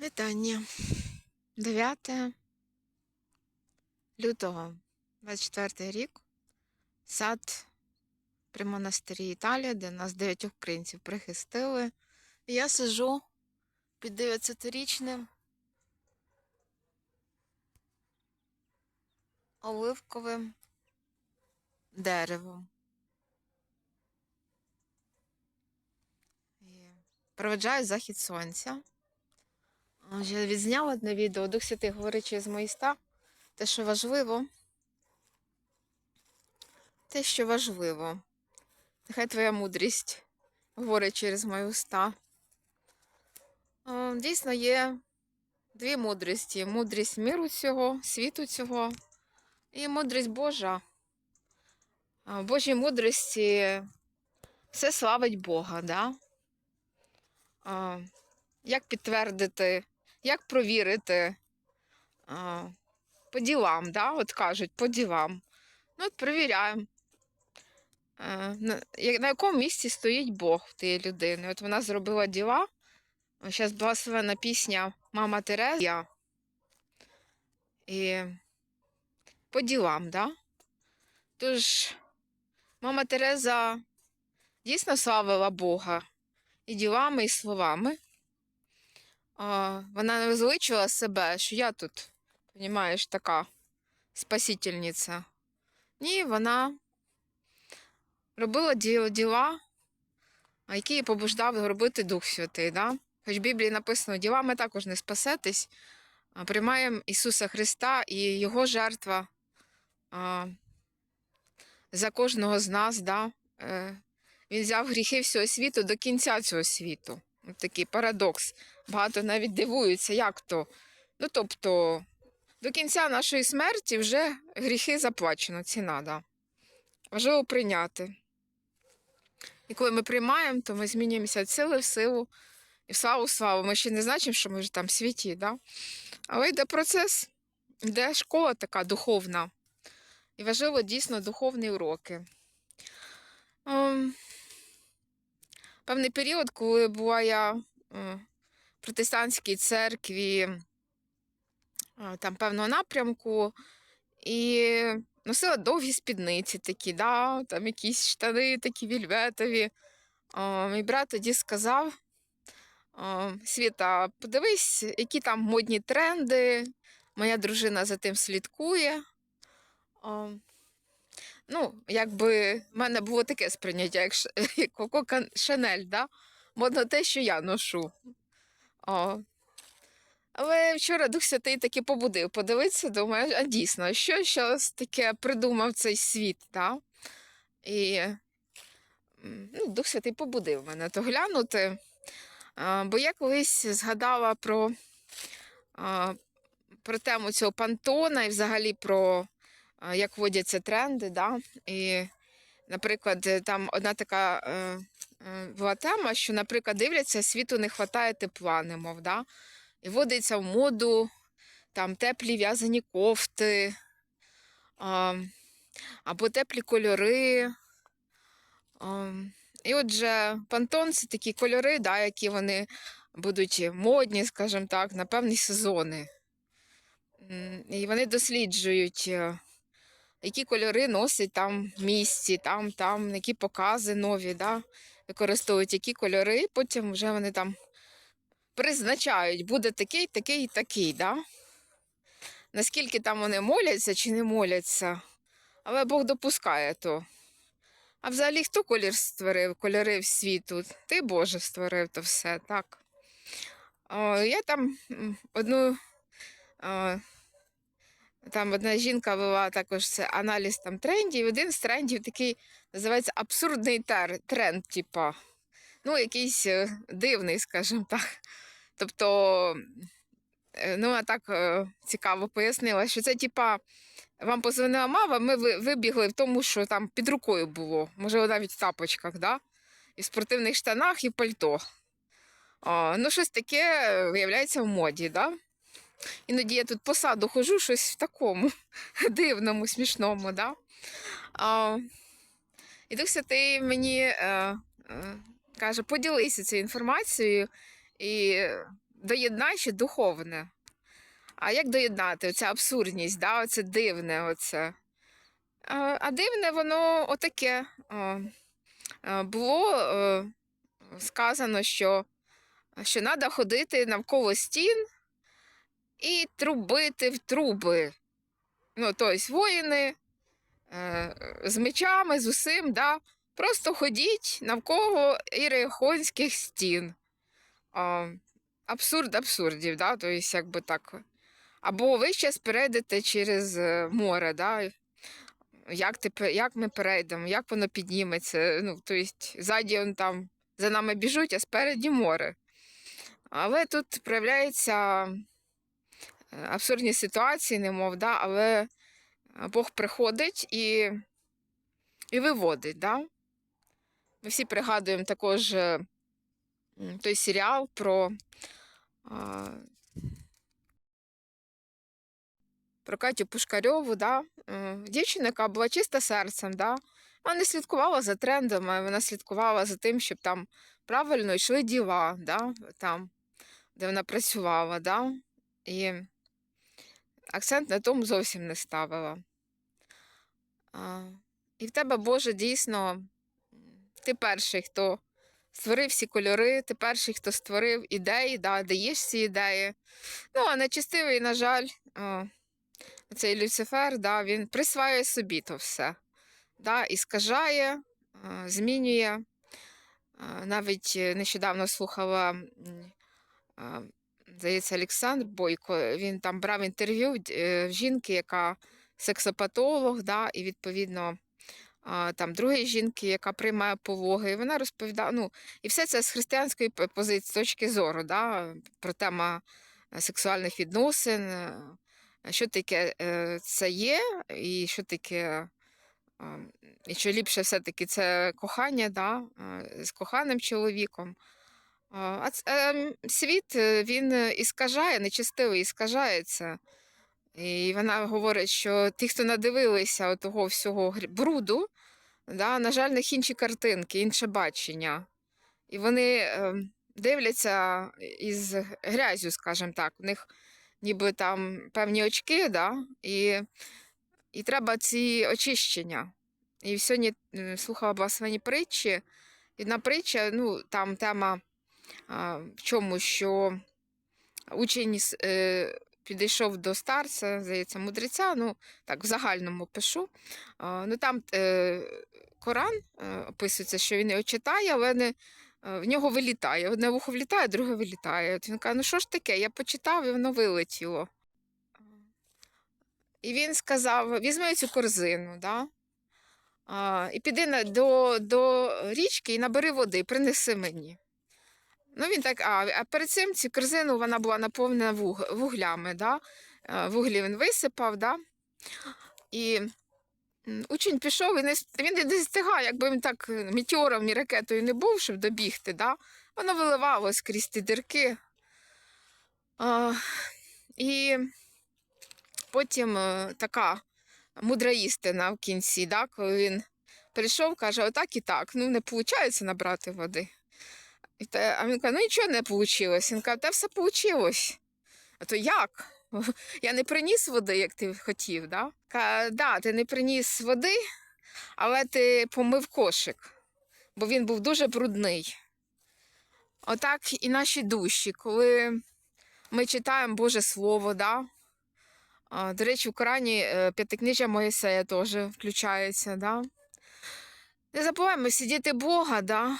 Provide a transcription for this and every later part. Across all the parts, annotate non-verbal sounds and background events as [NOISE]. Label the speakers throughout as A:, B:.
A: Вітання. 9 лютого 24 рік. Сад при монастирі Італія, де нас дев'ятьох українців прихистили. Я сижу під 900-річним оливковим деревом. І проведжаю захід сонця. Я відзняла одне відео Дух Святий говорить через мої ста. Те, що важливо. Те, що важливо. Нехай твоя мудрість говорить через мої уста. Дійсно, є дві мудрості: мудрість миру цього, світу цього і мудрість Божа. В Божій мудрості все славить Бога, да? Як підтвердити, як провірити а, по ділам, да? от кажуть, по ділам. Ну, от перевіряємо, на, як- на якому місці стоїть Бог тієї людини. От вона зробила діла. Зараз благословена пісня Мама Тереза. І по ділам, да? Тож, мама Тереза дійсно славила Бога і ділами, і словами. А, вона не возвеличила себе, що я тут, розумієш, така спасительниця. Ні, вона робила діла, які побуждав робити Дух Святий. Да? Хоч в Біблії написано, ділами також не спасетесь, а приймаємо Ісуса Христа і Його жертва а, за кожного з нас. Да? Е, він взяв гріхи всього світу до кінця цього світу. Такий парадокс. Багато навіть дивуються, як то. Ну, тобто, до кінця нашої смерті вже гріхи заплачено, ціна, да. Важливо прийняти. І коли ми приймаємо, то ми змінюємося від сили в силу і в славу в славу. Ми ще не значимо, що ми вже там світі, да? але йде процес, йде школа така духовна. І важливо дійсно духовні уроки. Певний період, коли була я е, в протестантській церкві е, там певного напрямку, і носила довгі спідниці такі, да, там якісь штани такі вільветові. О, мій брат тоді сказав: о, Світа, подивись, які там модні тренди. Моя дружина за тим слідкує. О, ну, якби в мене було таке сприйняття, як, [LAUGHS] Коко Шанель, да? модно те, що я ношу. О. Але вчора Дух Святий таки побудив подивитися, думаю, а дійсно, що щось таке придумав цей світ, да? І ну, Дух Святий побудив мене то глянути. А, бо я колись згадала про, а, про тему цього пантона і взагалі про як вводяться тренди. Да? І, наприклад, е, там одна така е, е, була тема, що, наприклад, дивляться, світу не вистачає тепла, немов, да? і вводиться в моду там теплі в'язані кофти, або теплі кольори. І отже, пантон це такі кольори, да, які вони будуть модні, скажімо так, на певні сезони. І вони досліджують, які кольори носять там в місті, там, там, які покази нові, да, використовують які кольори, і потім вже вони там призначають, буде такий, такий такий. Да? Наскільки там вони моляться чи не моляться, але Бог допускає то. А взагалі хто колір створив, кольори світу? Ти Боже створив то все, так. О, я там одну. О, там одна жінка вела також це аналіз там трендів. Один з трендів такий називається абсурдний тренд, типа. Ну, якийсь е, дивний, скажімо так. Тобто, е, ну, а так е, цікаво пояснила, що це, типа, вам позвонила мама, ми вибігли в тому, що там під рукою було. Може, навіть в тапочках, да? і в спортивних штанах, і пальто. О, ну, щось таке виявляється в моді, да? Іноді я тут по саду хожу, щось в такому [LAUGHS] дивному, смішному, да? А, і Дух Святий мені е, е, каже, поділися цією інформацією. І доєднай ще духовне. А як доєднати? Оця абсурдність, да? оце дивне. Оце. А, а дивне воно отаке. О, Було е, сказано, що, що треба ходити навколо стін і трубити в труби. Ну, тобто воїни з мечами, з усім, да? просто ходіть навколо ірихонських стін. Абсурд абсурдів, да? тобто, якби так. Або ви ще перейдете через е, море, да? як, ти, як ми перейдемо, як воно підніметься. Ну, тобто, ззаді он там за нами біжуть, а спереді море. Але тут проявляються е, абсурдні ситуації, немов, да? але е, Бог приходить і, і виводить. Да? Ми всі пригадуємо також е, той серіал про, про Катю Пушкарьову, да? е, дівчину, яка була чиста серцем. Да? Вона не слідкувала за трендами, вона слідкувала за тим, щоб там правильно йшли діла, да? там, де вона працювала. Да? І акцент на тому зовсім не ставила. А, і в тебе, Боже, дійсно, ти перший, хто створив всі кольори, ти перший, хто створив ідеї, да, даєш ці ідеї. Ну, а нечистивий, на жаль, а, цей Люцифер, да, він присваює собі то все. Да, і скажає, а, змінює. Навіть е, нещодавно слухала, здається, Олександр Бойко, він там брав інтерв'ю е, жінки, яка сексопатолог, да, і відповідно там другої жінки, яка приймає пологи, і вона розповідала, ну, і все це з християнської позиції, точки зору, да, про тему е, сексуальних відносин, е, що таке е, це є, і що таке, і що ліпше все-таки це кохання да, е, з коханим чоловіком. А світ е, він е, іскажає, нечистивий іскажається. І вона говорить, що ті, хто надивилися того всього бруду, да, на жаль, них інші картинки, інше бачення. І вони ем, дивляться із грязю, скажімо так. У них ніби там певні очки, да, і, і треба ці очищення. І сьогодні слухала благословені притчі. І одна притча, ну, там тема в чому, що учень е, підійшов до старця, здається, мудреця, ну так, в загальному пишу. Ну там е, Коран е, описується, що він його читає, але не, в нього вилітає. Одне вухо влітає, друге вилітає. От він каже, ну що ж таке? Я почитав і воно вилетіло. І він сказав: візьми цю корзину, да? а, і піди на- до, до річки і набери води, принеси мені. Ну, він так, а, а перед цим цю корзину вона була наповнена вуг, вуглями. Да? Е, Вуглі він висипав, да? і учень пішов, і не, він не встигає, якби він так е, метеором і ракетою не був, щоб добігти. Да? Воно виливалось крізь ті дірки. А, і потім е, така мудра істина в кінці, да? коли він прийшов, каже, отак і так, ну не виходить набрати води. Те, а він каже, ну нічого не вийшло. Він каже, те все вийшло. А то як? [LAUGHS] Я не приніс води, як ти хотів, да? Каже, да, ти не приніс води, але ти помив кошик, бо він був дуже брудний. Отак і наші душі, коли ми читаємо Боже Слово, да? До речі, в Корані е, п'ятикнижжя Моїсея теж включається, да? Не забуваємо сидіти Бога, да?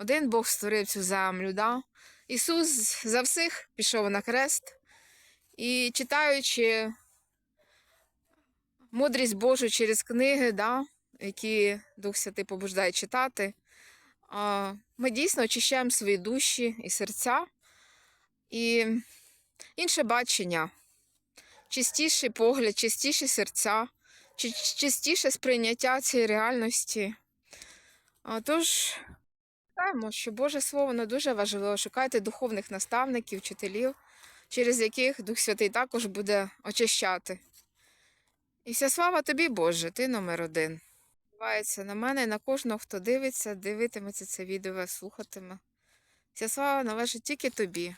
A: Один Бог створив цю землю, да? Ісус за всіх пішов на хрест. І читаючи мудрість Божу через книги, да, які Дух Святий побуждає читати, ми дійсно очищаємо свої душі і серця, і інше бачення, чистіший погляд, чистіші серця, чистіше сприйняття цієї реальності. Тож, пам'ятаємо, що Боже Слово воно дуже важливо. Шукайте духовних наставників, вчителів, через яких Дух Святий також буде очищати. І вся слава тобі, Боже, ти номер один. Дивається на мене і на кожного, хто дивиться, дивитиметься це відео, слухатиме. Вся слава належить тільки тобі.